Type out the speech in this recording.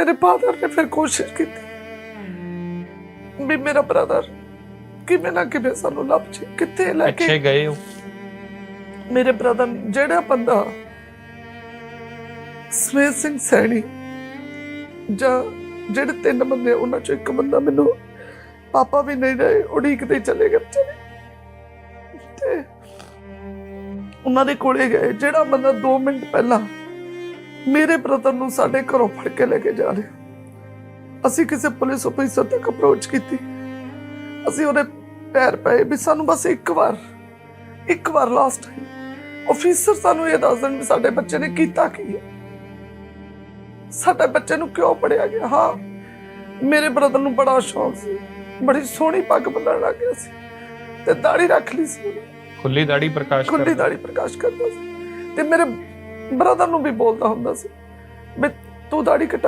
ਮੇਰੇ ਫਾਦਰ ਨੇ ਫਿਰ ਕੋਸ਼ਿਸ਼ ਕੀਤੀ। ਵੀ ਮੇਰਾ ਬ੍ਰਦਰ ਕਿਵੇਂ ਨਾ ਕਿਵੇਂ ਸਾਨੂੰ ਲੱਭ ਜੇ ਕਿੱਥੇ ਲੈ ਪਿੱਛੇ ਕੇ ਗਏ ਹੋ? ਮੇਰੇ ਬ੍ਰਦਰ ਜਿਹੜਾ ਬੰਦਾ ਸਮੇਤ ਸਿੰਘ ਸੈਣੀ ਜਾਂ ਜਿਹੜੇ ਤਿੰਨ ਬੰਦੇ ਉਹਨਾਂ ਚੋਂ ਇੱਕ ਬੰਦਾ ਮੈਨੂੰ ਪਾਪਾ ਵੀ ਨਹੀਂ ਰਹੇ ਉਡੀਕਦੇ ਚਲੇ ਗਏ ਚਲੇ ਤੇ ਉਹਨਾਂ ਦੇ ਕੋਲੇ ਗਏ। ਜਿਹੜਾ ਬੰਦਾ 2 ਮਿੰਟ ਪਹਿਲਾਂ ਮੇਰੇ ਬ੍ਰਦਰ ਨੂੰ ਸਾਡੇ ਘਰੋਂ ਫੜ ਕੇ ਲੈ ਕੇ ਜਾ ਰਿਹਾ ਅਸੀਂ ਕਿਸੇ ਪੁਲਿਸ ਅਫਸਰ ਤੱਕ ਅਪਰੋਚ ਕੀਤੀ। ਅਸੀਂ ਉਹਦੇ ਪੈਰ ਪਏ ਵੀ ਸਾਨੂੰ ਬਸ ਇੱਕ ਵਾਰ ਇੱਕ ਵਾਰ ਲਾਸਟ ਟਾਈਮ ਅਫੀਸਰ ਸਾਨੂੰ ਇਹ ਦੱਸ ਦੇਣ ਵੀ ਸਾਡੇ ਬੱਚੇ ਨੇ ਕੀਤਾ ਕੀ ਹੈ। ਸਾਡੇ ਬੱਚੇ ਨੂੰ ਕਿਉਂ ਪੜਿਆ ਗਿਆ? ਹਾਂ ਮੇਰੇ ਬ੍ਰਦਰ ਨੂੰ ਬੜਾ ਸ਼ੌਕ ਸੀ ਬੜੀ ਸੋਹਣੀ ਪੱਗ ਬੰਨਣ ਲੱਗ ਗਿਆ ਸੀ ਤੇ ਦਾੜੀ ਰੱਖ ਲਈ ਸੀ। ਖੁੱਲੀ ਦਾੜੀ ਪ੍ਰਕਾਸ਼ ਖੁੱਲੀ। ਦਾੜੀ ਪ੍ਰਕਾਸ਼ ਕਰਦਾ ਸੀ। ਤੇ ਮੇਰੇ ਬ੍ਰਦਰ ਨੂੰ ਵੀ ਬੋਲਦਾ ਹੁੰਦਾ ਸੀ ਵੀ ਤੂੰ ਦਾੜੀ ਕਟਾ